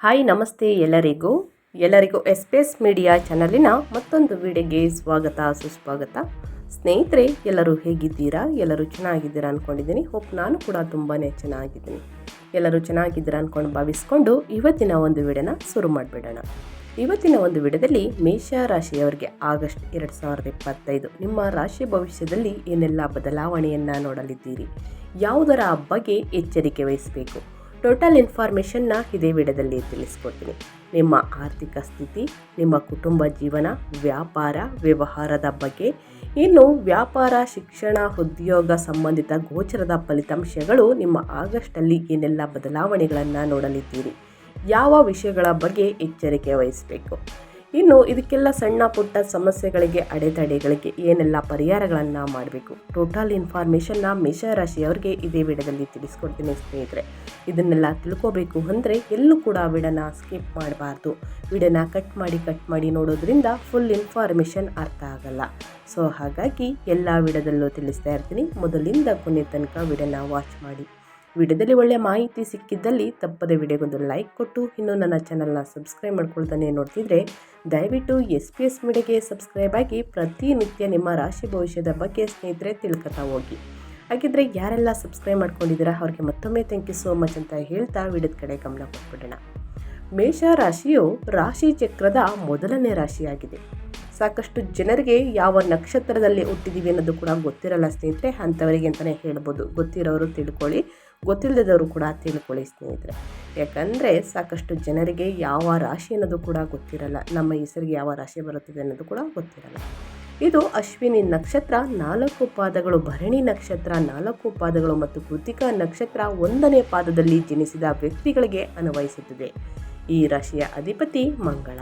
Hi, ನಮಸ್ತೆ ಎಲ್ಲರಿಗೂ. ಎಲ್ಲರಿಗೂ ಎಸ್ಪೇಸ್ ಮೀಡಿಯಾ ಚಾನಲಿನ ಮತ್ತೊಂದು ವಿಡಿಯೋಗೆ ಸ್ವಾಗತ, ಸುಸ್ವಾಗತ. ಸ್ನೇಹಿತರೆ, ಎಲ್ಲರೂ ಹೇಗಿದ್ದೀರಾ? ಎಲ್ಲರೂ ಚೆನ್ನಾಗಿದ್ದೀರಾ ಅಂದ್ಕೊಂಡಿದ್ದೀನಿ ಹೋಪ್ ನಾನು ಕೂಡ ತುಂಬಾ ಚೆನ್ನಾಗಿದ್ದೀನಿ. ಎಲ್ಲರೂ ಚೆನ್ನಾಗಿದ್ದೀರಾ ಅಂದ್ಕೊಂಡು ಭಾವಿಸ್ಕೊಂಡು ಇವತ್ತಿನ ಒಂದು ವಿಡಿಯೋನ ಶುರು ಮಾಡಿಬಿಡೋಣ. ಇವತ್ತಿನ ಒಂದು ವಿಡಿಯೋದಲ್ಲಿ ಮೇಷ ರಾಶಿಯವರಿಗೆ ಆಗಸ್ಟ್ ಎರಡು ಸಾವಿರದ ಇಪ್ಪತ್ತೈದು ನಿಮ್ಮ ರಾಶಿ ಭವಿಷ್ಯದಲ್ಲಿ ಏನೆಲ್ಲ ಬದಲಾವಣೆಯನ್ನು ನೋಡಲಿದ್ದೀರಿ? ಯಾವುದರ ಬಗ್ಗೆ ಎಚ್ಚರಿಕೆ ವಹಿಸಬೇಕು? ಟೋಟಲ್ ಇನ್ಫಾರ್ಮೇಷನ್ನ ಇದೇ ವಿಡಿಯೋದಲ್ಲಿ ತಿಳಿಸ್ಕೊಡ್ತೀನಿ. ನಿಮ್ಮ ಆರ್ಥಿಕ ಸ್ಥಿತಿ, ನಿಮ್ಮ ಕುಟುಂಬ ಜೀವನ, ವ್ಯಾಪಾರ ವ್ಯವಹಾರದ ಬಗ್ಗೆ, ಇನ್ನು ವ್ಯಾಪಾರ, ಶಿಕ್ಷಣ, ಉದ್ಯೋಗ ಸಂಬಂಧಿತ ಗೋಚರದ ಫಲಿತಾಂಶಗಳು ನಿಮ್ಮ ಆಗಸ್ಟಲ್ಲಿ ಏನೆಲ್ಲ ಬದಲಾವಣೆಗಳನ್ನು ನೋಡಲಿದ್ದೀರಿ? ಯಾವ ವಿಷಯಗಳ ಬಗ್ಗೆ ಎಚ್ಚರಿಕೆ ವಹಿಸಬೇಕು? ಇನ್ನು ಇದಕ್ಕೆಲ್ಲ ಸಣ್ಣ ಪುಟ್ಟ ಸಮಸ್ಯೆಗಳಿಗೆ, ಅಡೆತಡೆಗಳಿಗೆ ಏನೆಲ್ಲ ಪರಿಹಾರಗಳನ್ನು ಮಾಡಬೇಕು? ಟೋಟಲ್ ಇನ್ಫಾರ್ಮೇಷನ್ನ ಮೇಷರಾಶಿಯವ್ರಿಗೆ ಇದೇ ವಿಡದಲ್ಲಿ ತಿಳಿಸ್ಕೊಡ್ತೀನಿ ಸ್ನೇಹಿತರೆ. ಇದನ್ನೆಲ್ಲ ತಿಳ್ಕೋಬೇಕು ಅಂದರೆ ಎಲ್ಲೂ ಕೂಡ ವಿಡನ ಸ್ಕಿಪ್ ಮಾಡಬಾರ್ದು. ವಿಡನ ಕಟ್ ಮಾಡಿ ಕಟ್ ಮಾಡಿ ನೋಡೋದ್ರಿಂದ ಫುಲ್ ಇನ್ಫಾರ್ಮೇಷನ್ ಅರ್ಥ ಆಗಲ್ಲ. ಸೊ ಹಾಗಾಗಿ ಎಲ್ಲ ವಿಡದಲ್ಲೂ ತಿಳಿಸ್ತಾ ಇರ್ತೀನಿ. ಮೊದಲಿಂದ ಕೊನೆ ತನಕ ವಿಡನ ವಾಚ್ ಮಾಡಿ. ವಿಡಿಯೋದಲ್ಲಿ ಒಳ್ಳೆಯ ಮಾಹಿತಿ ಸಿಕ್ಕಿದ್ದಲ್ಲಿ ತಪ್ಪದೆ ವಿಡಿಯೋಗೊಂದು ಲೈಕ್ ಕೊಟ್ಟು, ಇನ್ನು ನನ್ನ ಚಾನಲ್ನ ಸಬ್ಸ್ಕ್ರೈಬ್ ಮಾಡ್ಕೊಳ್ತಾನೆ ನೋಡ್ತಿದ್ರೆ, ದಯವಿಟ್ಟು ಎಸ್ ಪಿ ಎಸ್ ಮೀಡಿಯಾಗೆ ಸಬ್ಸ್ಕ್ರೈಬ್ ಆಗಿ ಪ್ರತಿನಿತ್ಯ ನಿಮ್ಮ ರಾಶಿ ಭವಿಷ್ಯದ ಬಗ್ಗೆ ಸ್ನೇಹಿತರೆ ತಿಳ್ಕೊತಾ ಹೋಗಿ. ಹಾಗಿದ್ರೆ ಯಾರೆಲ್ಲ ಸಬ್ಸ್ಕ್ರೈಬ್ ಮಾಡ್ಕೊಂಡಿದ್ದೀರಾ, ಅವ್ರಿಗೆ ಮತ್ತೊಮ್ಮೆ ಥ್ಯಾಂಕ್ ಯು ಸೋ ಮಚ್ ಅಂತ ಹೇಳ್ತಾ ವಿಡಿಯೋದ ಕಡೆ ಗಮನ ಕೊಟ್ಬಿಡೋಣ. ಮೇಷ ರಾಶಿಯು ರಾಶಿ ಚಕ್ರದ ಮೊದಲನೇ ರಾಶಿಯಾಗಿದೆ. ಸಾಕಷ್ಟು ಜನರಿಗೆ ಯಾವ ನಕ್ಷತ್ರದಲ್ಲಿ ಹುಟ್ಟಿದ್ದೀವಿ ಅನ್ನೋದು ಕೂಡ ಗೊತ್ತಿರಲ್ಲ ಸ್ನೇಹಿತರೆ, ಅಂಥವರಿಗೆ ಅಂತಲೇ ಹೇಳ್ಬೋದು. ಗೊತ್ತಿರೋರು ತಿಳ್ಕೊಳ್ಳಿ. ಗೊತ್ತಿಲ್ಲದವರು ಕೂಡ ತಿಳ್ಕೊಳ್ಳಿ ಸ್ನೇಹಿತರೆ. ಯಾಕಂದರೆ ಸಾಕಷ್ಟು ಜನರಿಗೆ ಯಾವ ರಾಶಿ ಅನ್ನೋದು ಕೂಡ ಗೊತ್ತಿರಲ್ಲ. ನಮ್ಮ ಹೆಸರಿಗೆ ಯಾವ ರಾಶಿ ಬರುತ್ತದೆ ಅನ್ನೋದು ಕೂಡ ಗೊತ್ತಿರಲ್ಲ. ಇದು ಅಶ್ವಿನಿ ನಕ್ಷತ್ರ ನಾಲ್ಕು ಪಾದಗಳು, ಭರಣಿ ನಕ್ಷತ್ರ ನಾಲ್ಕು ಪಾದಗಳು ಮತ್ತು ಕೃತಿಕಾ ನಕ್ಷತ್ರ ಒಂದನೇ ಪಾದದಲ್ಲಿ ಜನಿಸಿದ ವ್ಯಕ್ತಿಗಳಿಗೆ ಅನ್ವಯಿಸುತ್ತದೆ. ಈ ರಾಶಿಯ ಅಧಿಪತಿ ಮಂಗಳ.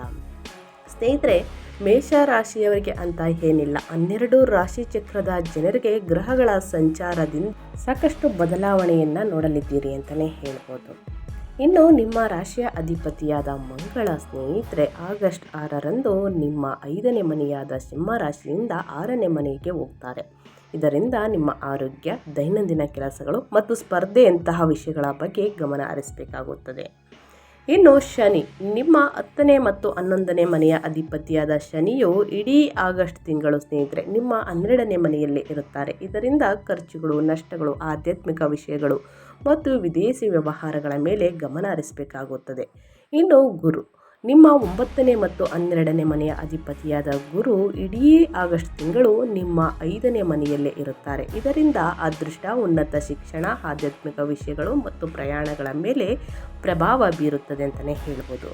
ಸ್ನೇಹಿತರೆ ಮೇಷ ರಾಶಿಯವರಿಗೆ ಅಂತ ಏನಿಲ್ಲ. ಹನ್ನೆರಡು ರಾಶಿ ಚಕ್ರದ ಜನರಿಗೆ ಗ್ರಹಗಳ ಸಂಚಾರದಿಂದ ಸಾಕಷ್ಟು ಬದಲಾವಣೆಯನ್ನು ನೋಡಲಿದ್ದೀರಿ ಅಂತಲೇ ಹೇಳ್ಬೋದು. ಇನ್ನು ನಿಮ್ಮ ರಾಶಿಯ ಅಧಿಪತಿಯಾದ ಮಂಗಳ ಸ್ನೇಹಿತರೆ, ಆಗಸ್ಟ್ ಆರರಂದು ನಿಮ್ಮ ಐದನೇ ಮನೆಯಾದ ಸಿಂಹ ರಾಶಿಯಿಂದ ಆರನೇ ಮನೆಗೆ ಹೋಗ್ತಾರೆ. ಇದರಿಂದ ನಿಮ್ಮ ಆರೋಗ್ಯ, ದೈನಂದಿನ ಕೆಲಸಗಳು ಮತ್ತು ಸ್ಪರ್ಧೆಯಂತಹ ವಿಷಯಗಳ ಬಗ್ಗೆ ಗಮನ ಹರಿಸಬೇಕಾಗುತ್ತದೆ. ಇನ್ನು ಶನಿ, ನಿಮ್ಮ ಹತ್ತನೇ ಮತ್ತು ಹನ್ನೊಂದನೇ ಮನೆಯ ಅಧಿಪತಿಯಾದ ಶನಿಯು ಇಡೀ ಆಗಸ್ಟ್ ತಿಂಗಳು ಸ್ನೇಹಿತರೆ, ನಿಮ್ಮ ಹನ್ನೆರಡನೇ ಮನೆಯಲ್ಲಿ ಇರುತ್ತಾರೆ. ಇದರಿಂದ ಖರ್ಚುಗಳು, ನಷ್ಟಗಳು, ಆಧ್ಯಾತ್ಮಿಕ ವಿಷಯಗಳು ಮತ್ತು ವಿದೇಶಿ ವ್ಯವಹಾರಗಳ ಮೇಲೆ ಗಮನ ಹರಿಸಬೇಕಾಗುತ್ತದೆ. ಇನ್ನು ಗುರು ನಿಮ್ಮ ಒಂಬತ್ತನೇ ಮತ್ತು ಹನ್ನೆರಡನೇ ಮನೆಯ ಅಧಿಪತಿಯಾದ ಗುರು ಇಡೀ ಆಗಸ್ಟ್ ತಿಂಗಳು ನಿಮ್ಮ ಐದನೇ ಮನೆಯಲ್ಲೇ ಇರುತ್ತಾರೆ. ಇದರಿಂದ ಅದೃಷ್ಟ, ಉನ್ನತ ಶಿಕ್ಷಣ, ಆಧ್ಯಾತ್ಮಿಕ ವಿಷಯಗಳು ಮತ್ತು ಪ್ರಯಾಣಗಳ ಮೇಲೆ ಪ್ರಭಾವ ಬೀರುತ್ತದೆ ಅಂತಲೇ ಹೇಳ್ಬೋದು.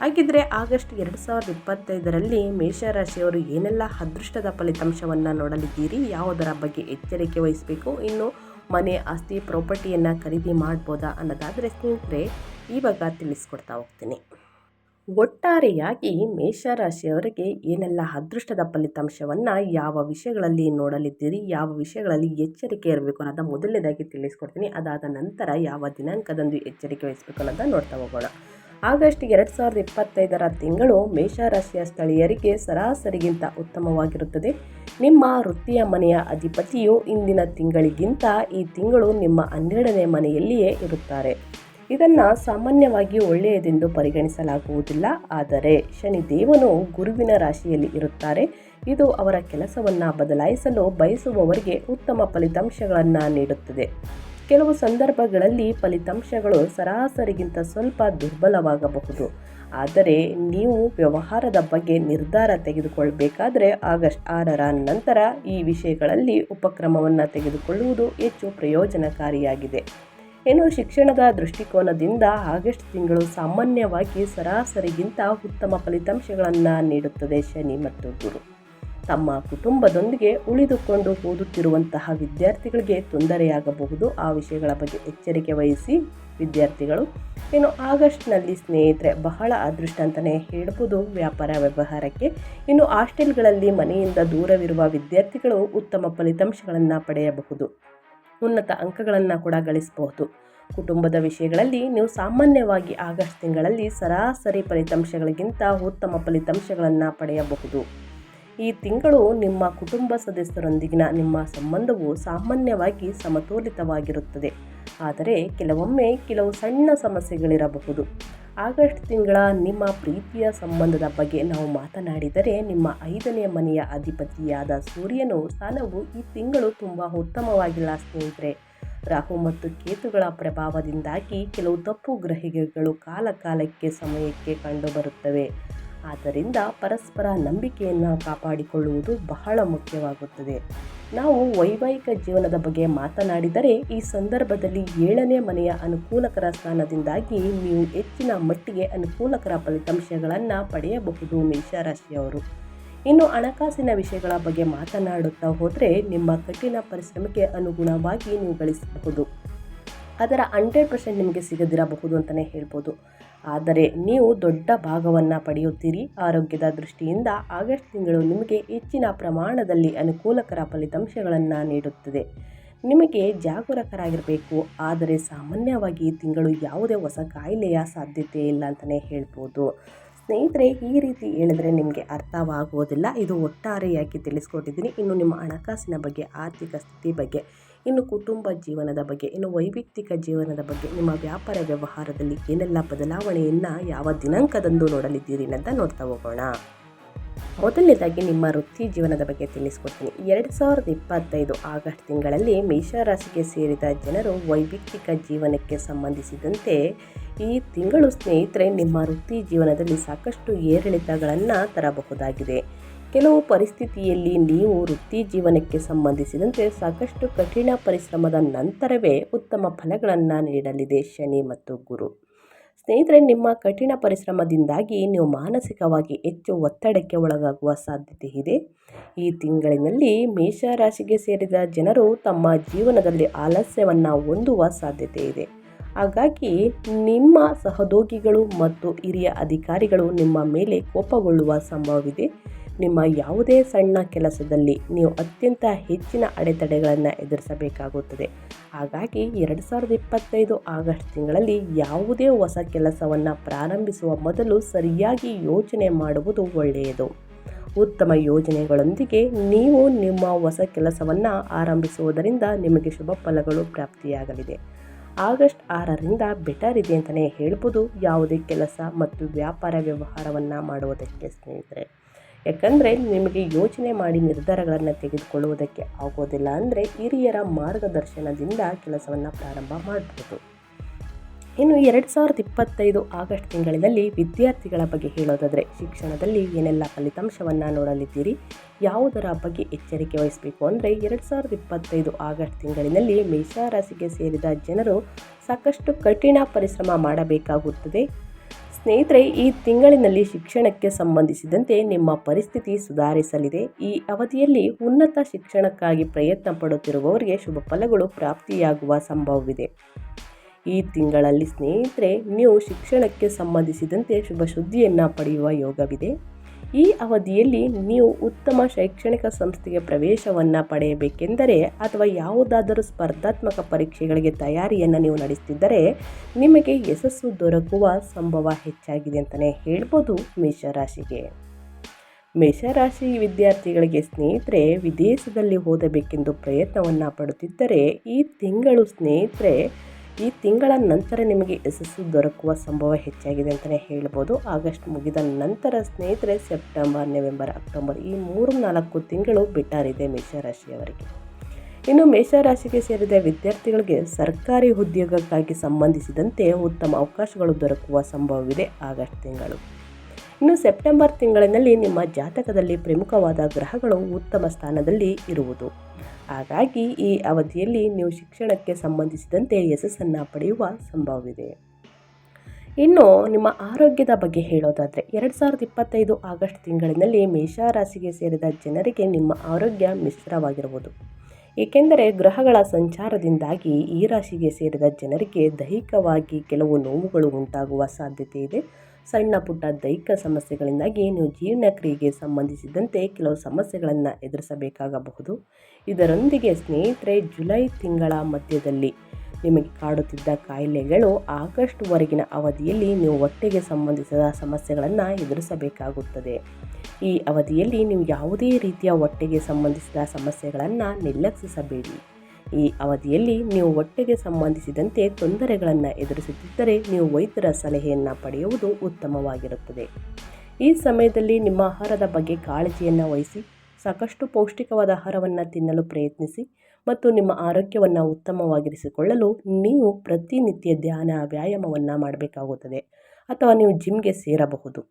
ಹಾಗಿದ್ರೆ ಆಗಸ್ಟ್ ಎರಡು ಸಾವಿರದ ಇಪ್ಪತ್ತೈದರಲ್ಲಿ ಮೇಷರಾಶಿಯವರು ಏನೆಲ್ಲ ಅದೃಷ್ಟದ ಫಲಿತಾಂಶವನ್ನು ನೋಡಲಿದ್ದೀರಿ? ಯಾವುದರ ಬಗ್ಗೆ ಎಚ್ಚರಿಕೆ ವಹಿಸಬೇಕು? ಇನ್ನು ಮನೆ ಆಸ್ತಿ ಪ್ರಾಪರ್ಟಿಯನ್ನು ಖರೀದಿ ಮಾಡ್ಬೋದಾ ಅನ್ನೋದಾದರೆ ಸ್ನೇಹಿತರೆ ಇವಾಗ ತಿಳಿಸ್ಕೊಡ್ತಾ ಹೋಗ್ತೀನಿ. ಒಟ್ಟಾರೆಯಾಗಿ ಮೇಷರಾಶಿಯವರಿಗೆ ಏನೆಲ್ಲ ಅದೃಷ್ಟದ ಫಲಿತಾಂಶವನ್ನು ಯಾವ ವಿಷಯಗಳಲ್ಲಿ ನೋಡಲಿದ್ದೀರಿ, ಯಾವ ವಿಷಯಗಳಲ್ಲಿ ಎಚ್ಚರಿಕೆ ಇರಬೇಕು ಅನ್ನೋದ ಮೊದಲನೇದಾಗಿ ತಿಳಿಸ್ಕೊಡ್ತೀನಿ. ಅದಾದ ನಂತರ ಯಾವ ದಿನಾಂಕದಂದು ಎಚ್ಚರಿಕೆ ವಹಿಸಬೇಕು ಅನ್ನೋದನ್ನು ನೋಡ್ತಾ ಹೋಗೋಣ. ಆಗಸ್ಟ್ ಎರಡು ಸಾವಿರದ ಇಪ್ಪತ್ತೈದರ ತಿಂಗಳು ಮೇಷರಾಶಿಯ ಸ್ಥಳೀಯರಿಗೆ ಸರಾಸರಿಗಿಂತ ಉತ್ತಮವಾಗಿರುತ್ತದೆ. ನಿಮ್ಮ ವೃತ್ತಿಯ ಮನೆಯ ಅಧಿಪತಿಯು ಇಂದಿನ ತಿಂಗಳಿಗಿಂತ ಈ ತಿಂಗಳು ನಿಮ್ಮ ಹನ್ನೆರಡನೇ ಮನೆಯಲ್ಲಿಯೇ ಇರುತ್ತಾರೆ. ಇದನ್ನು ಸಾಮಾನ್ಯವಾಗಿ ಒಳ್ಳೆಯದೆಂದು ಪರಿಗಣಿಸಲಾಗುವುದಿಲ್ಲ. ಆದರೆ ಶನಿದೇವನು ಗುರುವಿನ ರಾಶಿಯಲ್ಲಿ ಇರುತ್ತಾರೆ. ಇದು ಅವರ ಕೆಲಸವನ್ನು ಬದಲಾಯಿಸಲು ಬಯಸುವವರಿಗೆ ಉತ್ತಮ ಫಲಿತಾಂಶಗಳನ್ನು ನೀಡುತ್ತದೆ. ಕೆಲವು ಸಂದರ್ಭಗಳಲ್ಲಿ ಫಲಿತಾಂಶಗಳು ಸರಾಸರಿಗಿಂತ ಸ್ವಲ್ಪ ದುರ್ಬಲವಾಗಬಹುದು. ಆದರೆ ನೀವು ವ್ಯವಹಾರದ ಬಗ್ಗೆ ನಿರ್ಧಾರ ತೆಗೆದುಕೊಳ್ಳಬೇಕಾದರೆ ಆಗಸ್ಟ್ ಆರರ ನಂತರ ಈ ವಿಷಯಗಳಲ್ಲಿ ಉಪಕ್ರಮವನ್ನು ತೆಗೆದುಕೊಳ್ಳುವುದು ಹೆಚ್ಚು ಪ್ರಯೋಜನಕಾರಿಯಾಗಿದೆ. ಇನ್ನು ಶಿಕ್ಷಣದ ದೃಷ್ಟಿಕೋನದಿಂದ ಆಗಸ್ಟ್ ತಿಂಗಳು ಸಾಮಾನ್ಯವಾಗಿ ಸರಾಸರಿಗಿಂತ ಉತ್ತಮ ಫಲಿತಾಂಶಗಳನ್ನು ನೀಡುತ್ತದೆ ಶನಿ ಮತ್ತು ಗುರು. ತಮ್ಮ ಕುಟುಂಬದೊಂದಿಗೆ ಉಳಿದುಕೊಂಡು ಓದುತ್ತಿರುವಂತಹ ವಿದ್ಯಾರ್ಥಿಗಳಿಗೆ ತೊಂದರೆಯಾಗಬಹುದು. ಆ ವಿಷಯಗಳ ಬಗ್ಗೆ ಎಚ್ಚರಿಕೆ ವಹಿಸಿ ವಿದ್ಯಾರ್ಥಿಗಳು, ಇನ್ನು ಆಗಸ್ಟ್ನಲ್ಲಿ ಸ್ನೇಹಿತರೆ, ಬಹಳ ಅದೃಷ್ಟ ಅಂತಲೇ ಹೇಳ್ಬೋದು ವ್ಯಾಪಾರ ವ್ಯವಹಾರಕ್ಕೆ. ಇನ್ನು ಹಾಸ್ಟೆಲ್ಗಳಲ್ಲಿ ಮನೆಯಿಂದ ದೂರವಿರುವ ವಿದ್ಯಾರ್ಥಿಗಳು ಉತ್ತಮ ಫಲಿತಾಂಶಗಳನ್ನು ಪಡೆಯಬಹುದು. ಉನ್ನತ ಅಂಕಗಳನ್ನು ಕೂಡ ಗಳಿಸಬಹುದು. ಕುಟುಂಬದ ವಿಷಯಗಳಲ್ಲಿ ನೀವು ಸಾಮಾನ್ಯವಾಗಿ ಆಗಸ್ಟ್ ತಿಂಗಳಲ್ಲಿ ಸರಾಸರಿ ಫಲಿತಾಂಶಗಳಿಗಿಂತ ಉತ್ತಮ ಫಲಿತಾಂಶಗಳನ್ನು ಪಡೆಯಬಹುದು. ಈ ತಿಂಗಳು ನಿಮ್ಮ ಕುಟುಂಬ ಸದಸ್ಯರೊಂದಿಗಿನ ನಿಮ್ಮ ಸಂಬಂಧವು ಸಾಮಾನ್ಯವಾಗಿ ಸಮತೋಲಿತವಾಗಿರುತ್ತದೆ. ಆದರೆ ಕೆಲವೊಮ್ಮೆ ಕೆಲವು ಸಣ್ಣ ಸಮಸ್ಯೆಗಳಿರಬಹುದು. ಆಗಸ್ಟ್ ತಿಂಗಳ ನಿಮ್ಮ ಪ್ರೀತಿಯ ಸಂಬಂಧದ ಬಗ್ಗೆ ನಾವು ಮಾತನಾಡಿದರೆ ನಿಮ್ಮ ಐದನೇ ಮನೆಯ ಅಧಿಪತಿಯಾದ ಸೂರ್ಯನು ಸ್ಥಾನವು ಈ ತಿಂಗಳು ತುಂಬ ಉತ್ತಮವಾಗಿಲ್ಲ ಸ್ನೇಹಿತರೆ. ರಾಹು ಮತ್ತು ಕೇತುಗಳ ಪ್ರಭಾವದಿಂದಾಗಿ ಕೆಲವು ತಪ್ಪು ಗ್ರಹಿಕೆಗಳು ಕಾಲಕಾಲಕ್ಕೆ ಸಮಯಕ್ಕೆ ಕಂಡುಬರುತ್ತವೆ. ಆದ್ದರಿಂದ ಪರಸ್ಪರ ನಂಬಿಕೆಯನ್ನು ಕಾಪಾಡಿಕೊಳ್ಳುವುದು ಬಹಳ ಮುಖ್ಯವಾಗುತ್ತದೆ. ನಾವು ವೈವಾಹಿಕ ಜೀವನದ ಬಗ್ಗೆ ಮಾತನಾಡಿದರೆ ಈ ಸಂದರ್ಭದಲ್ಲಿ ಏಳನೇ ಮನೆಯ ಅನುಕೂಲಕರ ಸ್ಥಾನದಿಂದಾಗಿ ನೀವು ಹೆಚ್ಚಿನ ಮಟ್ಟಿಗೆ ಅನುಕೂಲಕರ ಫಲಿತಾಂಶಗಳನ್ನು ಪಡೆಯಬಹುದು ಮೇಷರಾಶಿಯವರು ಇನ್ನು ಹಣಕಾಸಿನ ವಿಷಯಗಳ ಬಗ್ಗೆ ಮಾತನಾಡುತ್ತಾ ಹೋದರೆ ನಿಮ್ಮ ಕಠಿಣ ಪರಿಶ್ರಮಕ್ಕೆ ಅನುಗುಣವಾಗಿ ನೀವು ಗಳಿಸಬಹುದು. ಅದರ ಹಂಡ್ರೆಡ್ ಪರ್ಸೆಂಟ್ ನಿಮಗೆ ಸಿಗದಿರಬಹುದು ಅಂತಲೇ ಹೇಳ್ಬೋದು. ಆದರೆ ನೀವು ದೊಡ್ಡ ಭಾಗವನ್ನು ಪಡೆಯುತ್ತೀರಿ. ಆರೋಗ್ಯದ ದೃಷ್ಟಿಯಿಂದ ಆಗಸ್ಟ್ ತಿಂಗಳು ನಿಮಗೆ ಹೆಚ್ಚಿನ ಪ್ರಮಾಣದಲ್ಲಿ ಅನುಕೂಲಕರ ಫಲಿತಾಂಶಗಳನ್ನು ನೀಡುತ್ತದೆ. ನಿಮಗೆ ಜಾಗರೂಕರಾಗಿರಬೇಕು, ಆದರೆ ಸಾಮಾನ್ಯವಾಗಿ ತಿಂಗಳು ಯಾವುದೇ ಹೊಸ ಕಾಯಿಲೆಯ ಸಾಧ್ಯತೆ ಇಲ್ಲ ಅಂತಲೇ ಹೇಳ್ಬೋದು. ಸ್ನೇಹಿತರೆ, ಈ ರೀತಿ ಹೇಳಿದ್ರೆ ನಿಮಗೆ ಅರ್ಥವಾಗುವುದಿಲ್ಲ. ಇದು ಒಟ್ಟಾರೆಯಾಗಿ ತಿಳಿಸ್ಕೊಟ್ಟಿದ್ದೀನಿ. ಇನ್ನು ನಿಮ್ಮ ಹಣಕಾಸಿನ ಬಗ್ಗೆ, ಆರ್ಥಿಕ ಸ್ಥಿತಿ ಬಗ್ಗೆ ಇನ್ನು ಕುಟುಂಬ ಜೀವನದ ಬಗ್ಗೆ, ಇನ್ನು ವೈಯಕ್ತಿಕ ಜೀವನದ ಬಗ್ಗೆ, ನಿಮ್ಮ ವ್ಯಾಪಾರ ವ್ಯವಹಾರದಲ್ಲಿ ಏನೆಲ್ಲ ಬದಲಾವಣೆಯನ್ನು ಯಾವ ದಿನಾಂಕದಂದು ನೋಡಲಿದ್ದೀರಿ ಅಂತ ನೋಡ್ತಾ ಹೋಗೋಣ. ಮೊದಲನೇದಾಗಿ ನಿಮ್ಮ ವೃತ್ತಿ ಜೀವನದ ಬಗ್ಗೆ ತಿಳಿಸ್ಕೊಡ್ತೀನಿ. ಎರಡು ಸಾವಿರದ ಇಪ್ಪತ್ತೈದು ಆಗಸ್ಟ್ ತಿಂಗಳಲ್ಲಿ ಮೇಷರಾಶಿಗೆ ಸೇರಿದ ಜನರು ವೈಯಕ್ತಿಕ ಜೀವನಕ್ಕೆ ಸಂಬಂಧಿಸಿದಂತೆ ಈ ತಿಂಗಳು ಸ್ನೇಹಿತರೆ ನಿಮ್ಮ ವೃತ್ತಿ ಜೀವನದಲ್ಲಿ ಸಾಕಷ್ಟು ಏರಿಳಿತಗಳನ್ನು ತರಬಹುದಾಗಿದೆ. ಕೆಲವು ಪರಿಸ್ಥಿತಿಯಲ್ಲಿ ನೀವು ವೃತ್ತಿ ಜೀವನಕ್ಕೆ ಸಂಬಂಧಿಸಿದಂತೆ ಸಾಕಷ್ಟು ಕಠಿಣ ಪರಿಶ್ರಮದ ನಂತರವೇ ಉತ್ತಮ ಫಲಗಳನ್ನು ನೀಡಲಿದೆ ಶನಿ ಮತ್ತು ಗುರು. ಸ್ನೇಹಿತರೆ, ನಿಮ್ಮ ಕಠಿಣ ಪರಿಶ್ರಮದಿಂದಾಗಿ ನೀವು ಮಾನಸಿಕವಾಗಿ ಹೆಚ್ಚು ಒತ್ತಡಕ್ಕೆ ಒಳಗಾಗುವ ಸಾಧ್ಯತೆ ಇದೆ. ಈ ತಿಂಗಳಿನಲ್ಲಿ ಮೇಷರಾಶಿಗೆ ಸೇರಿದ ಜನರು ತಮ್ಮ ಜೀವನದಲ್ಲಿ ಆಲಸ್ಯವನ್ನು ಹೊಂದುವ ಸಾಧ್ಯತೆ ಇದೆ. ಹಾಗಾಗಿ ನಿಮ್ಮ ಸಹೋದ್ಯೋಗಿಗಳು ಮತ್ತು ಹಿರಿಯ ಅಧಿಕಾರಿಗಳು ನಿಮ್ಮ ಮೇಲೆ ಕೋಪಗೊಳ್ಳುವ ಸಂಭವವಿದೆ. ನಿಮ್ಮ ಯಾವುದೇ ಸಣ್ಣ ಕೆಲಸದಲ್ಲಿ ನೀವು ಅತ್ಯಂತ ಹೆಚ್ಚಿನ ಅಡೆತಡೆಗಳನ್ನು ಎದುರಿಸಬೇಕಾಗುತ್ತದೆ. ಹಾಗಾಗಿ ಎರಡು ಸಾವಿರದ ಇಪ್ಪತ್ತೈದು ಆಗಸ್ಟ್ ತಿಂಗಳಲ್ಲಿ ಯಾವುದೇ ಹೊಸ ಕೆಲಸವನ್ನು ಪ್ರಾರಂಭಿಸುವ ಮೊದಲು ಸರಿಯಾಗಿ ಯೋಚನೆ ಮಾಡುವುದು ಒಳ್ಳೆಯದು. ಉತ್ತಮ ಯೋಜನೆಗಳೊಂದಿಗೆ ನೀವು ನಿಮ್ಮ ಹೊಸ ಕೆಲಸವನ್ನು ಆರಂಭಿಸುವುದರಿಂದ ನಿಮಗೆ ಶುಭ ಫಲಗಳು ಪ್ರಾಪ್ತಿಯಾಗಲಿದೆ. ಆಗಸ್ಟ್ ಆರರಿಂದ ಬೆಟರ್ ಇದೆ ಅಂತಲೇ ಹೇಳ್ಬೋದು. ಯಾವುದೇ ಕೆಲಸ ಮತ್ತು ವ್ಯಾಪಾರ ವ್ಯವಹಾರವನ್ನು ಮಾಡುವುದಕ್ಕೆ ಸ್ನೇಹಿತರೆ. ಯಾಕಂದರೆ ನಿಮಗೆ ಯೋಚನೆ ಮಾಡಿ ನಿರ್ಧಾರಗಳನ್ನು ತೆಗೆದುಕೊಳ್ಳುವುದಕ್ಕೆ ಆಗೋದಿಲ್ಲ ಅಂದರೆ ಹಿರಿಯರ ಮಾರ್ಗದರ್ಶನದಿಂದ ಕೆಲಸವನ್ನು ಪ್ರಾರಂಭ ಮಾಡಬಹುದು ಇನ್ನು ಎರಡು ಸಾವಿರದ ಇಪ್ಪತ್ತೈದು ಆಗಸ್ಟ್ ತಿಂಗಳಿನಲ್ಲಿ ವಿದ್ಯಾರ್ಥಿಗಳ ಬಗ್ಗೆ ಹೇಳೋದಾದರೆ ಶಿಕ್ಷಣದಲ್ಲಿ ಏನೆಲ್ಲ ಫಲಿತಾಂಶವನ್ನು ನೋಡಲಿದ್ದೀರಿ? ಯಾವುದರ ಬಗ್ಗೆ ಎಚ್ಚರಿಕೆ ವಹಿಸಬೇಕು ಅಂದರೆ ಎರಡು ಸಾವಿರದ ಇಪ್ಪತ್ತೈದು ಆಗಸ್ಟ್ ತಿಂಗಳಿನಲ್ಲಿ ಮೇಷರಾಶಿಗೆ ಸೇರಿದ ಜನರು ಸಾಕಷ್ಟು ಕಠಿಣ ಪರಿಶ್ರಮ ಮಾಡಬೇಕಾಗುತ್ತದೆ. ಸ್ನೇಹಿತರೆ, ಈ ತಿಂಗಳಿನಲ್ಲಿ ಶಿಕ್ಷಣಕ್ಕೆ ಸಂಬಂಧಿಸಿದಂತೆ ನಿಮ್ಮ ಪರಿಸ್ಥಿತಿ ಸುಧಾರಿಸಲಿದೆ. ಈ ಅವಧಿಯಲ್ಲಿ ಉನ್ನತ ಶಿಕ್ಷಣಕ್ಕಾಗಿ ಪ್ರಯತ್ನ ಪಡುತ್ತಿರುವವರಿಗೆ ಶುಭ ಫಲಗಳು ಪ್ರಾಪ್ತಿಯಾಗುವ ಸಂಭವವಿದೆ. ಈ ತಿಂಗಳಲ್ಲಿ ಸ್ನೇಹಿತರೆ, ನೀವು ಶಿಕ್ಷಣಕ್ಕೆ ಸಂಬಂಧಿಸಿದಂತೆ ಶುಭ ಸುದ್ದಿಯನ್ನು ಪಡೆಯುವ ಯೋಗವಿದೆ. ಈ ಅವಧಿಯಲ್ಲಿ ನೀವು ಉತ್ತಮ ಶೈಕ್ಷಣಿಕ ಸಂಸ್ಥೆಗೆ ಪ್ರವೇಶವನ್ನು ಪಡೆಯಬೇಕೆಂದರೆ ಅಥವಾ ಯಾವುದಾದರೂ ಸ್ಪರ್ಧಾತ್ಮಕ ಪರೀಕ್ಷೆಗಳಿಗೆ ತಯಾರಿಯನ್ನು ನೀವು ನಡೆಸ್ತಿದ್ದರೆ ನಿಮಗೆ ಯಶಸ್ಸು ದೊರಕುವ ಸಂಭವ ಹೆಚ್ಚಾಗಿದೆ ಅಂತಲೇ ಹೇಳ್ಬೋದು ಮೇಷರಾಶಿಗೆ. ಮೇಷರಾಶಿ ವಿದ್ಯಾರ್ಥಿಗಳಿಗೆ ಸ್ನೇಹಿತರೆ, ವಿದೇಶದಲ್ಲಿ ಓದಬೇಕೆಂದು ಪ್ರಯತ್ನವನ್ನು ಪಡುತ್ತಿದ್ದರೆ ಈ ತಿಂಗಳು ಸ್ನೇಹಿತರೆ ಈ ತಿಂಗಳ ನಂತರ ನಿಮಗೆ ಯಶಸ್ಸು ದೊರಕುವ ಸಂಭವ ಹೆಚ್ಚಾಗಿದೆ ಅಂತಲೇ ಹೇಳ್ಬೋದು. ಆಗಸ್ಟ್ ಮುಗಿದ ನಂತರ ಸ್ನೇಹಿತರೆ, ಸೆಪ್ಟೆಂಬರ್, ನವೆಂಬರ್, ಅಕ್ಟೋಬರ್ ಈ ಮೂರು ನಾಲ್ಕು ತಿಂಗಳು ಬಿಟ್ಟಾರಿದೆ ಮೇಷರಾಶಿಯವರಿಗೆ. ಇನ್ನು ಮೇಷರಾಶಿಗೆ ಸೇರಿದ ವಿದ್ಯಾರ್ಥಿಗಳಿಗೆ ಸರ್ಕಾರಿ ಉದ್ಯೋಗಕ್ಕಾಗಿ ಸಂಬಂಧಿಸಿದಂತೆ ಉತ್ತಮ ಅವಕಾಶಗಳು ದೊರಕುವ ಸಂಭವವಿದೆ ಆಗಸ್ಟ್ ತಿಂಗಳು. ಇನ್ನು ಸೆಪ್ಟೆಂಬರ್ ತಿಂಗಳಿನಲ್ಲಿ ನಿಮ್ಮ ಜಾತಕದಲ್ಲಿ ಪ್ರಮುಖವಾದ ಗ್ರಹಗಳು ಉತ್ತಮ ಸ್ಥಾನದಲ್ಲಿ ಇರುವುದು. ಹಾಗಾಗಿ ಈ ಅವಧಿಯಲ್ಲಿ ನೀವು ಶಿಕ್ಷಣಕ್ಕೆ ಸಂಬಂಧಿಸಿದಂತೆ ಯಶಸ್ಸನ್ನು ಪಡೆಯುವ ಸಂಭವವಿದೆ. ಇನ್ನು ನಿಮ್ಮ ಆರೋಗ್ಯದ ಬಗ್ಗೆ ಹೇಳೋದಾದರೆ, ಎರಡು ಸಾವಿರದ ಇಪ್ಪತ್ತೈದು ಆಗಸ್ಟ್ ತಿಂಗಳಿನಲ್ಲಿ ಮೇಷರಾಶಿಗೆ ಸೇರಿದ ಜನರಿಗೆ ನಿಮ್ಮ ಆರೋಗ್ಯ ಮಿಶ್ರವಾಗಿರುವುದು ಏಕೆಂದರೆ ಗ್ರಹಗಳ ಸಂಚಾರದಿಂದಾಗಿ ಈ ರಾಶಿಗೆ ಸೇರಿದ ಜನರಿಗೆ ದೈಹಿಕವಾಗಿ ಕೆಲವು ನೋವುಗಳು ಉಂಟಾಗುವ ಸಾಧ್ಯತೆ ಇದೆ. ಸಣ್ಣ ಪುಟ್ಟ ದೈಹಿಕ ಸಮಸ್ಯೆಗಳಿಂದಾಗಿ ನೀವು ಜೀರ್ಣಕ್ರಿಯೆಗೆ ಸಂಬಂಧಿಸಿದಂತೆ ಕೆಲವು ಸಮಸ್ಯೆಗಳನ್ನು ಎದುರಿಸಬೇಕಾಗಬಹುದು. ಇದರೊಂದಿಗೆ ಸ್ನೇಹಿತರೆ, ಜುಲೈ ತಿಂಗಳ ಮಧ್ಯದಲ್ಲಿ ನಿಮಗೆ ಕಾಡುತ್ತಿದ್ದ ಕಾಯಿಲೆಗಳು ಆಗಸ್ಟ್ವರೆಗಿನ ಅವಧಿಯಲ್ಲಿ ನೀವು ಹೊಟ್ಟೆಗೆ ಸಂಬಂಧಿಸಿದ ಸಮಸ್ಯೆಗಳನ್ನು ಎದುರಿಸಬೇಕಾಗುತ್ತದೆ. ಈ ಅವಧಿಯಲ್ಲಿ ನೀವು ಯಾವುದೇ ರೀತಿಯ ಹೊಟ್ಟೆಗೆ ಸಂಬಂಧಿಸಿದ ಸಮಸ್ಯೆಗಳನ್ನು ನಿರ್ಲಕ್ಷಿಸಬೇಡಿ. ಈ ಅವಧಿಯಲ್ಲಿ ನೀವು ಹೊಟ್ಟೆಗೆ ಸಂಬಂಧಿಸಿದಂತೆ ತೊಂದರೆಗಳನ್ನು ಎದುರಿಸುತ್ತಿದ್ದರೆ ನೀವು ವೈದ್ಯರ ಸಲಹೆಯನ್ನು ಪಡೆಯುವುದು ಉತ್ತಮವಾಗಿರುತ್ತದೆ. ಈ ಸಮಯದಲ್ಲಿ ನಿಮ್ಮ ಆಹಾರದ ಬಗ್ಗೆ ಕಾಳಜಿಯನ್ನು ವಹಿಸಿ, ಸಾಕಷ್ಟು ಪೌಷ್ಟಿಕವಾದ ಆಹಾರವನ್ನು ತಿನ್ನಲು ಪ್ರಯತ್ನಿಸಿ ಮತ್ತು ನಿಮ್ಮ ಆರೋಗ್ಯವನ್ನು ಉತ್ತಮವಾಗಿರಿಸಿಕೊಳ್ಳಲು ನೀವು ಪ್ರತಿನಿತ್ಯ ಧ್ಯಾನ, ವ್ಯಾಯಾಮವನ್ನು ಮಾಡಬೇಕಾಗುತ್ತದೆ ಅಥವಾ ನೀವು ಜಿಮ್ಗೆ ಸೇರಬಹುದು.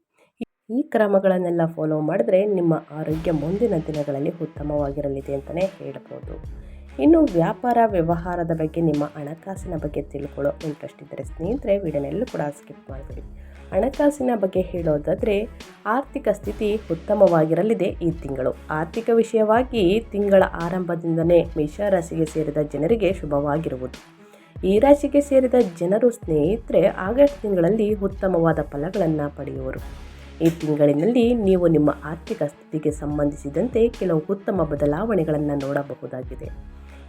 ಈ ಕ್ರಮಗಳನ್ನೆಲ್ಲ ಫಾಲೋ ಮಾಡಿದ್ರೆ ನಿಮ್ಮ ಆರೋಗ್ಯ ಮುಂದಿನ ದಿನಗಳಲ್ಲಿ ಉತ್ತಮವಾಗಿರಲಿದೆ ಅಂತಲೇ ಹೇಳ್ಬೋದು. ಇನ್ನು ವ್ಯಾಪಾರ ವ್ಯವಹಾರದ ಬಗ್ಗೆ ನಿಮ್ಮ ಹಣಕಾಸಿನ ಬಗ್ಗೆ ತಿಳ್ಕೊಳ್ಳೋ ಇಂಟ್ರೆಸ್ಟ್ ಇದ್ದರೆ ಸ್ನೇಹಿತರೆ ವಿಡಿಯೋನೆಲ್ಲೂ ಕೂಡ ಸ್ಕಿಪ್ ಮಾಡಬೇಡಿ. ಹಣಕಾಸಿನ ಬಗ್ಗೆ ಹೇಳೋದಾದರೆ ಆರ್ಥಿಕ ಸ್ಥಿತಿ ಉತ್ತಮವಾಗಿರಲಿದೆ ಈ ತಿಂಗಳು. ಆರ್ಥಿಕ ವಿಷಯವಾಗಿ ತಿಂಗಳ ಆರಂಭದಿಂದಲೇ ಮೇಷರಾಶಿಗೆ ಸೇರಿದ ಜನರಿಗೆ ಶುಭವಾಗಿರುವುದು. ಈ ರಾಶಿಗೆ ಸೇರಿದ ಜನರು ಸ್ನೇಹಿತರೆ ಆಗಸ್ಟ್ ತಿಂಗಳಲ್ಲಿ ಉತ್ತಮವಾದ ಫಲಗಳನ್ನು ಪಡೆಯುವರು. ಈ ತಿಂಗಳಿನಲ್ಲಿ ನೀವು ನಿಮ್ಮ ಆರ್ಥಿಕ ಸ್ಥಿತಿಗೆ ಸಂಬಂಧಿಸಿದಂತೆ ಕೆಲವು ಉತ್ತಮ ಬದಲಾವಣೆಗಳನ್ನು ನೋಡಬಹುದಾಗಿದೆ.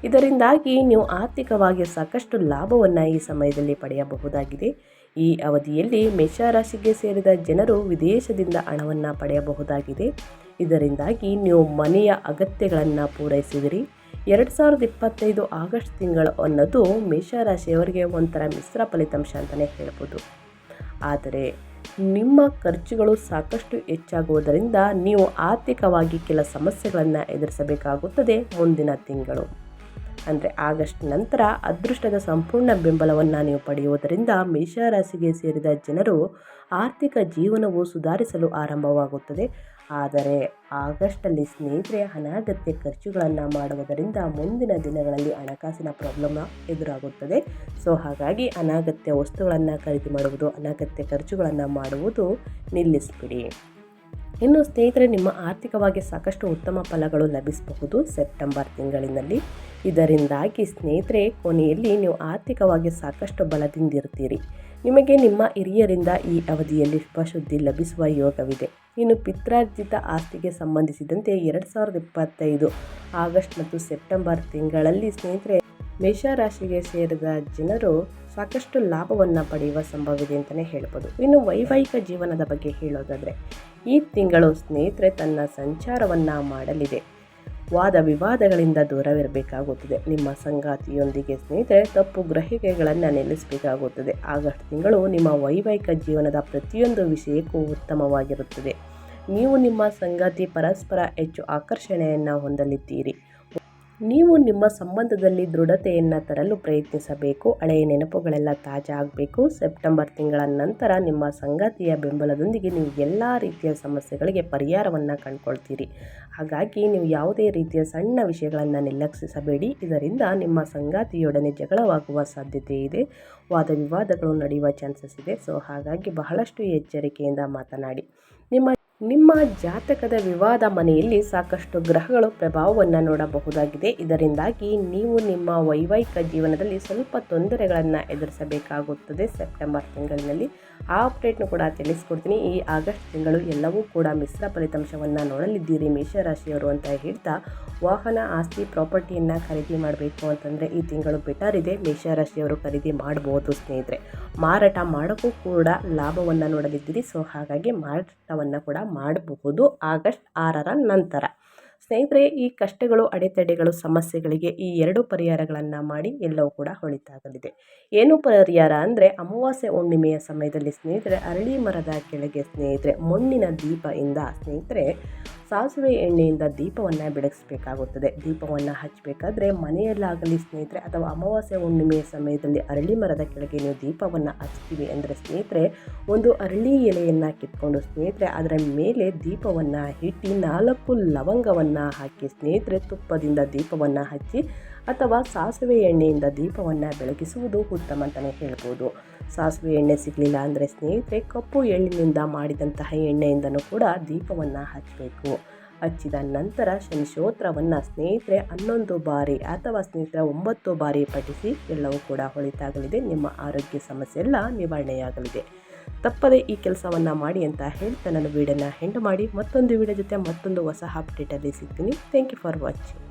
ಇದರಿಂದಾಗಿ ನೀವು ಆರ್ಥಿಕವಾಗಿ ಸಾಕಷ್ಟು ಲಾಭವನ್ನು ಈ ಸಮಯದಲ್ಲಿ ಪಡೆಯಬಹುದಾಗಿದೆ. ಈ ಅವಧಿಯಲ್ಲಿ ಮೇಷರಾಶಿಗೆ ಸೇರಿದ ಜನರು ವಿದೇಶದಿಂದ ಹಣವನ್ನು ಪಡೆಯಬಹುದಾಗಿದೆ. ಇದರಿಂದಾಗಿ ನೀವು ಮನೆಯ ಅಗತ್ಯಗಳನ್ನು ಪೂರೈಸಿದಿರಿ. ಎರಡು ಸಾವಿರದ ಇಪ್ಪತ್ತೈದು ಆಗಸ್ಟ್ ತಿಂಗಳು ಅನ್ನೋದು ಮೇಷರಾಶಿಯವರಿಗೆ ಒಂಥರ ಮಿಶ್ರ ಫಲಿತಾಂಶ ಅಂತಲೇ ಹೇಳ್ಬೋದು. ಆದರೆ ನಿಮ್ಮ ಖರ್ಚುಗಳು ಸಾಕಷ್ಟು ಹೆಚ್ಚಾಗುವುದರಿಂದ ನೀವು ಆರ್ಥಿಕವಾಗಿ ಕೆಲ ಸಮಸ್ಯೆಗಳನ್ನು ಎದುರಿಸಬೇಕಾಗುತ್ತದೆ ಮುಂದಿನ ತಿಂಗಳು. ಅಂದರೆ ಆಗಸ್ಟ್ ನಂತರ ಅದೃಷ್ಟದ ಸಂಪೂರ್ಣ ಬೆಂಬಲವನ್ನು ನೀವು ಪಡೆಯುವುದರಿಂದ ಮೇಷರಾಶಿಗೆ ಸೇರಿದ ಜನರು ಆರ್ಥಿಕ ಜೀವನವು ಸುಧಾರಿಸಲು ಆರಂಭವಾಗುತ್ತದೆ. ಆದರೆ ಆಗಸ್ಟಲ್ಲಿ ಸ್ನೇಹಿತರೆ, ಅನಾಗತ್ಯ ಖರ್ಚುಗಳನ್ನು ಮಾಡುವುದರಿಂದ ಮುಂದಿನ ದಿನಗಳಲ್ಲಿ ಹಣಕಾಸಿನ ಪ್ರಾಬ್ಲಮ್ ಎದುರಾಗುತ್ತದೆ. ಸೊ, ಹಾಗಾಗಿ ಅನಾಗತ್ಯ ವಸ್ತುಗಳನ್ನು ಖರೀದಿ ಮಾಡುವುದು, ಅನಾಗತ್ಯ ಖರ್ಚುಗಳನ್ನು ಮಾಡುವುದು ನಿಲ್ಲಿಸಿಬಿಡಿ. ಇನ್ನು ಸ್ನೇಹಿತರೆ, ನಿಮ್ಮ ಆರ್ಥಿಕವಾಗಿ ಸಾಕಷ್ಟು ಉತ್ತಮ ಫಲಗಳು ಲಭಿಸಬಹುದು ಸೆಪ್ಟೆಂಬರ್ ತಿಂಗಳಿನಲ್ಲಿ. ಇದರಿಂದಾಗಿ ಸ್ನೇಹಿತರೆ, ಕೊನೆಯಲ್ಲಿ ನೀವು ಆರ್ಥಿಕವಾಗಿ ಸಾಕಷ್ಟು ಬಲದಿಂದಿರುತ್ತೀರಿ. ನಿಮಗೆ ನಿಮ್ಮ ಹಿರಿಯರಿಂದ ಈ ಅವಧಿಯಲ್ಲಿ ಶುಭಶುದ್ಧಿ ಲಭಿಸುವ ಯೋಗವಿದೆ. ಇನ್ನು ಪಿತ್ರಾರ್ಜಿತ ಆಸ್ತಿಗೆ ಸಂಬಂಧಿಸಿದಂತೆ ಎರಡು ಸಾವಿರದ ಇಪ್ಪತ್ತೈದು ಆಗಸ್ಟ್ ಮತ್ತು ಸೆಪ್ಟೆಂಬರ್ ತಿಂಗಳಲ್ಲಿ ಸ್ನೇಹಿತರೆ, ಮೇಷರಾಶಿಗೆ ಸೇರಿದ ಜನರು ಸಾಕಷ್ಟು ಲಾಭವನ್ನು ಪಡೆಯುವ ಸಂಭವವಿದೆ ಅಂತಲೇ ಹೇಳ್ಬೋದು. ಇನ್ನು ವೈವಾಹಿಕ ಜೀವನದ ಬಗ್ಗೆ ಹೇಳೋದಾದರೆ ಈ ತಿಂಗಳು ಸ್ನೇಹಿತರೆ ತನ್ನ ಸಂಚಾರವನ್ನು ಮಾಡಲಿದೆ. ವಾದ ವಿವಾದಗಳಿಂದ ದೂರವಿರಬೇಕಾಗುತ್ತದೆ. ನಿಮ್ಮ ಸಂಗಾತಿಯೊಂದಿಗೆ ಸ್ನೇಹಿತರೆ ತಪ್ಪು ಗ್ರಹಿಕೆಗಳನ್ನು ನಿಲ್ಲಿಸಬೇಕಾಗುತ್ತದೆ. ಆಗಸ್ಟ್ ತಿಂಗಳು ನಿಮ್ಮ ವೈವಾಹಿಕ ಜೀವನದ ಪ್ರತಿಯೊಂದು ವಿಷಯಕ್ಕೂ ಉತ್ತಮವಾಗಿರುತ್ತದೆ. ನೀವು ನಿಮ್ಮ ಸಂಗಾತಿ ಪರಸ್ಪರ ಹೆಚ್ಚು ಆಕರ್ಷಣೆಯನ್ನು ಹೊಂದಲಿದ್ದೀರಿ. ನೀವು ನಿಮ್ಮ ಸಂಬಂಧದಲ್ಲಿ ದೃಢತೆಯನ್ನು ತರಲು ಪ್ರಯತ್ನಿಸಬೇಕು. ಹಳೆಯ ನೆನಪುಗಳೆಲ್ಲ ತಾಜಾ ಆಗಬೇಕು. ಸೆಪ್ಟೆಂಬರ್ ತಿಂಗಳ ನಂತರ ನಿಮ್ಮ ಸಂಗಾತಿಯ ಬೆಂಬಲದೊಂದಿಗೆ ನೀವು ಎಲ್ಲ ರೀತಿಯ ಸಮಸ್ಯೆಗಳಿಗೆ ಪರಿಹಾರವನ್ನು ಕಂಡುಕೊಳ್ತೀರಿ. ಹಾಗಾಗಿ ನೀವು ಯಾವುದೇ ರೀತಿಯ ಸಣ್ಣ ವಿಷಯಗಳನ್ನು ನಿರ್ಲಕ್ಷಿಸಬೇಡಿ. ಇದರಿಂದ ನಿಮ್ಮ ಸಂಗಾತಿಯೊಡನೆ ಜಗಳವಾಗುವ ಸಾಧ್ಯತೆ ಇದೆ. ವಾದ ವಿವಾದಗಳು ನಡೆಯುವ ಚಾನ್ಸಸ್ ಇದೆ. ಸೊ, ಹಾಗಾಗಿ ಬಹಳಷ್ಟು ಎಚ್ಚರಿಕೆಯಿಂದ ಮಾತನಾಡಿ. ನಿಮ್ಮ ಜಾತಕದ ವಿವಾದ ಮನೆಯಲ್ಲಿ ಸಾಕಷ್ಟು ಗ್ರಹಗಳು ಪ್ರಭಾವವನ್ನು ನೋಡಬಹುದಾಗಿದೆ. ಇದರಿಂದಾಗಿ ನೀವು ನಿಮ್ಮ ವೈವಾಹಿಕ ಜೀವನದಲ್ಲಿ ಸ್ವಲ್ಪ ತೊಂದರೆಗಳನ್ನು ಎದುರಿಸಬೇಕಾಗುತ್ತದೆ ಸೆಪ್ಟೆಂಬರ್ ತಿಂಗಳಿನಲ್ಲಿ. ಆ ಅಪ್ಡೇಟ್ನು ಕೂಡ ತಿಳಿಸ್ಕೊಡ್ತೀನಿ. ಈ ಆಗಸ್ಟ್ ತಿಂಗಳು ಎಲ್ಲವೂ ಕೂಡ ಮಿಶ್ರ ಫಲಿತಾಂಶವನ್ನು ನೋಡಲಿದ್ದೀರಿ. ಮೇಷರಾಶಿಯವರು ಅಂತ ಹೇಳ್ತಾ ವಾಹನ ಆಸ್ತಿ ಪ್ರಾಪರ್ಟಿಯನ್ನು ಖರೀದಿ ಮಾಡಬೇಕು ಅಂತಂದರೆ ಈ ತಿಂಗಳು ಬೆಟರ್ ಇದೆ. ಮೇಷರಾಶಿಯವರು ಖರೀದಿ ಮಾಡ್ಬೋದು ಸ್ನೇಹಿತರೆ. ಮಾರಾಟ ಮಾಡೋಕ್ಕೂ ಕೂಡ ಲಾಭವನ್ನು ನೋಡಲಿದ್ದೀರಿ. ಸೊ, ಹಾಗಾಗಿ ಮಾರಾಟವನ್ನು ಕೂಡ ಮಾಡಬಹುದು ಆಗಸ್ಟ್ ಆರರ ನಂತರ. ಸ್ನೇಹಿತರೆ ಈ ಕಷ್ಟಗಳು, ಅಡೆತಡೆಗಳು, ಸಮಸ್ಯೆಗಳಿಗೆ ಈ ಎರಡು ಪರಿಹಾರಗಳನ್ನು ಮಾಡಿ ಎಲ್ಲವೂ ಕೂಡ ಹೊಳಿತಾಗಲಿದೆ. ಏನು ಪರಿಹಾರ ಅಂದರೆ ಅಮಾವಾಸ್ಯೆ ಹುಣ್ಣಿಮೆಯ ಸಮಯದಲ್ಲಿ ಸ್ನೇಹಿತರೆ ಅರಳಿ ಮರದ ಕೆಳಗೆ ಸ್ನೇಹಿತರೆ ಮಣ್ಣಿನ ದೀಪ ಇಂದ ಸ್ನೇಹಿತರೆ ಸಾಸಿವೆ ಎಣ್ಣೆಯಿಂದ ದೀಪವನ್ನು ಬೆಳಗಿಸಬೇಕಾಗುತ್ತದೆ. ದೀಪವನ್ನು ಹಚ್ಚಬೇಕಾದ್ರೆ ಮನೆಯಲ್ಲಾಗಲಿ ಸ್ನೇಹಿತರೆ ಅಥವಾ ಅಮಾವಾಸ್ಯೆ ಹುಣ್ಣಿಮೆಯ ಸಮಯದಲ್ಲಿ ಅರಳಿ ಮರದ ಕೆಳಗೆ ನೀವು ದೀಪವನ್ನು ಹಚ್ತೀವಿ ಅಂದರೆ ಸ್ನೇಹಿತರೆ ಒಂದು ಅರಳಿ ಎಲೆಯನ್ನು ಕಿತ್ಕೊಂಡು ಸ್ನೇಹಿತರೆ ಅದರ ಮೇಲೆ ದೀಪವನ್ನು ಇಟ್ಟು ನಾಲ್ಕು ಲವಂಗವನ್ನು ಹಾಕಿ ಸ್ನೇಹಿತರೆ ತುಪ್ಪದಿಂದ ದೀಪವನ್ನು ಹಚ್ಚಿ ಅಥವಾ ಸಾಸಿವೆ ಎಣ್ಣೆಯಿಂದ ದೀಪವನ್ನು ಬೆಳಗಿಸುವುದು ಉತ್ತಮ ಅಂತಲೇ ಹೇಳ್ಬೋದು. ಸಾಸಿವೆ ಎಣ್ಣೆ ಸಿಗಲಿಲ್ಲ ಅಂದರೆ ಸ್ನೇಹಿತರೆ, ಕಪ್ಪು ಎಳ್ಳಿನಿಂದ ಮಾಡಿದಂತಹ ಎಣ್ಣೆಯಿಂದನೂ ಕೂಡ ದೀಪವನ್ನು ಹಚ್ಚಬೇಕು ಹಚ್ಚಿದ ನಂತರ ಶನಿಶೋತ್ರವನ್ನು ಸ್ನೇಹಿತರೆ ಹನ್ನೊಂದು ಬಾರಿ ಅಥವಾ ಸ್ನೇಹಿತರೆ ಒಂಬತ್ತು ಬಾರಿ ಪಠಿಸಿ ಎಲ್ಲವೂ ಕೂಡ ಹೊಳಿತಾಗಲಿದೆ. ನಿಮ್ಮ ಆರೋಗ್ಯ ಸಮಸ್ಯೆ ಎಲ್ಲ ನಿವಾರಣೆಯಾಗಲಿದೆ. ತಪ್ಪದೆ ಈ ಕೆಲಸವನ್ನು ಮಾಡಿ ಅಂತ ಹೇಳ್ತಾ ನಾನು ವೀಡಿಯೋನ ಹೆಂಡ್ ಮಾಡಿ. ಮತ್ತೊಂದು ವೀಡಿಯೋ ಜೊತೆ ಮತ್ತೊಂದು ಹೊಸ ಅಪ್ಡೇಟಲ್ಲಿ ಸಿಗ್ತೀನಿ. Thank you for watching